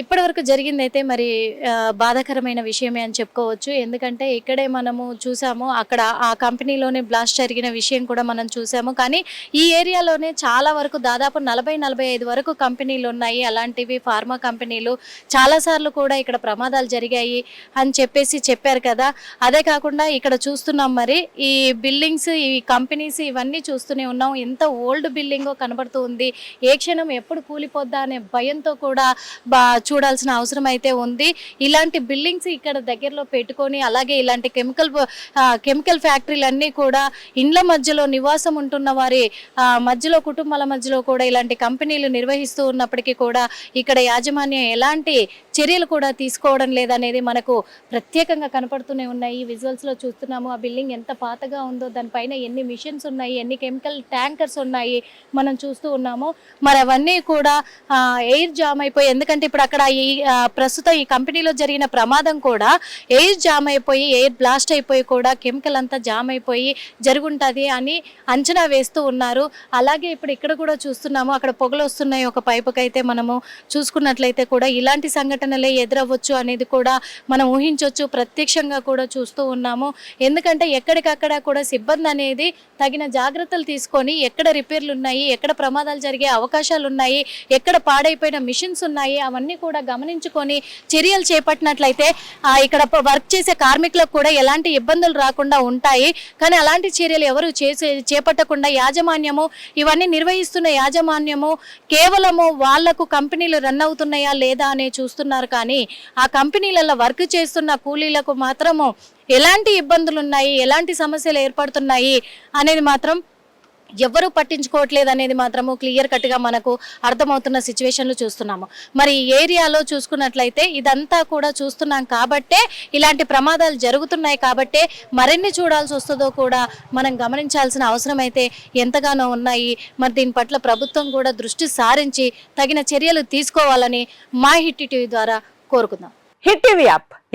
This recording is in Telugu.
ఇప్పటి వరకు జరిగిందైతే మరి బాధాకరమైన విషయమే అని చెప్పుకోవచ్చు. ఎందుకంటే ఇక్కడే మనము చూసాము అక్కడ ఆ కంపెనీలోనే బ్లాస్ట్ జరిగిన విషయం కూడా మనం చూసాము. కానీ ఈ ఏరియాలోనే చాలా వరకు దాదాపు నలభై నలభై ఐదు వరకు కంపెనీలు ఉన్నాయి. అలాంటివి ఫార్మా కంపెనీలు చాలాసార్లు కూడా ఇక్కడ ప్రమాదాలు జరిగాయి అని చెప్పేసి చెప్పారు కదా. అదే కాకుండా ఇక్కడ చూస్తున్నాం మరి ఈ బిల్డింగ్స్ ఈ కంపెనీస్ ఇవన్నీ చూస్తూనే ఉన్నాం. ఎంత ఓల్డ్ బిల్డింగో కనబడుతూ ఉంది. ఏ క్షణం ఎప్పుడు కూలిపోద్దా అనే భయంతో కూడా బా చూడాల్సిన అవసరం అయితే ఉంది. ఇలాంటి బిల్డింగ్స్ ఇక్కడ దగ్గరలో పెట్టుకొని అలాగే ఇలాంటి కెమికల్ కెమికల్ ఫ్యాక్టరీలు అన్నీ కూడా ఇండ్ల మధ్యలో నివాసం ఉంటున్న వారి మధ్యలో కుటుంబాల మధ్యలో కూడా ఇలాంటి కంపెనీలు నిర్వహిస్తూ ఉన్నప్పటికీ కూడా ఇక్కడ యాజమాన్యం ఎలాంటి చర్యలు కూడా తీసుకోవడం లేదనేది మనకు ప్రత్యేకంగా కనపడుతూనే ఉన్నాయి. విజువల్స్లో చూస్తున్నాము ఆ బిల్డింగ్ ఎంత పాతగా ఉందో దానిపైన ఎన్ని మిషన్స్ ఉన్నాయి ఎన్ని కెమికల్ ట్యాంకర్స్ ఉన్నాయి మనం చూస్తూ ఉన్నాము. మరి అవన్నీ కూడా ఎయిర్ జామ్ అయిపోయి ఎందుకంటే ఇప్పుడు అక్కడ ఈ ప్రస్తుతం ఈ కంపెనీలో జరిగిన ప్రమాదం కూడా ఎయిర్ జామ్ అయిపోయి ఎయిర్ బ్లాస్ట్ అయిపోయి కూడా కెమికల్ అంతా జామ్ అయిపోయి జరుగుంటది అని అంచనా వేస్తూ ఉన్నారు. అలాగే ఇప్పుడు ఇక్కడ కూడా చూస్తున్నాము అక్కడ పొగలు వస్తున్నాయి ఒక పైపుకి అయితే మనము చూసుకున్నట్లయితే కూడా ఇలాంటి సంఘటనలే ఎదురవ్వచ్చు అనేది కూడా మనం ఊహించవచ్చు ప్రత్యక్షంగా కూడా చూస్తూ ఉన్నాము. ఎందుకంటే ఎక్కడికక్కడ కూడా సిబ్బంది అనేది తగిన జాగ్రత్తలు తీసుకొని ఎక్కడ రిపేర్లు ఉన్నాయి ఎక్కడ ప్రమాదాలు జరిగే అవకాశాలు ఉన్నాయి ఎక్కడ పాడైపోయిన మిషన్స్ ఉన్నాయి అవన్నీ కూడా గమనించుకొని చర్యలు చేపట్టినట్లయితే ఇక్కడ వర్క్ చేసే కార్మికులకు కూడా ఎలాంటి ఇబ్బందులు రాకుండా ఉంటాయి. కానీ అలాంటి చర్యలు ఎవరు చేసే చేపట్టకుండా యాజమాన్యము ఇవన్నీ నిర్వహిస్తున్న యాజమాన్యము కేవలము వాళ్ళకు కంపెనీలు రన్ అవుతున్నాయా లేదా అనే చూస్తున్నారు. కానీ ఆ కంపెనీలలో వర్క్ చేస్తున్న కూలీలకు మాత్రము ఎలాంటి ఇబ్బందులు ఉన్నాయి ఎలాంటి సమస్యలు ఏర్పడుతున్నాయి అనేది మాత్రం ఎవరు పట్టించుకోవట్లేదు అనేది మాత్రము క్లియర్ కట్గా మనకు అర్థమవుతున్న సిచ్యువేషన్లు చూస్తున్నాము. మరి ఈ ఏరియాలో చూసుకున్నట్లయితే ఇదంతా కూడా చూస్తున్నాం కాబట్టే ఇలాంటి ప్రమాదాలు జరుగుతున్నాయి కాబట్టే మరిన్ని చూడాల్సి వస్తుందో కూడా మనం గమనించాల్సిన అవసరం అయితే ఎంతగానో ఉన్నాయి. మరి దీని పట్ల ప్రభుత్వం కూడా దృష్టి సారించి తగిన చర్యలు తీసుకోవాలని మా హిట్ టీవీ ద్వారా కోరుకుందాం. Hit TV app.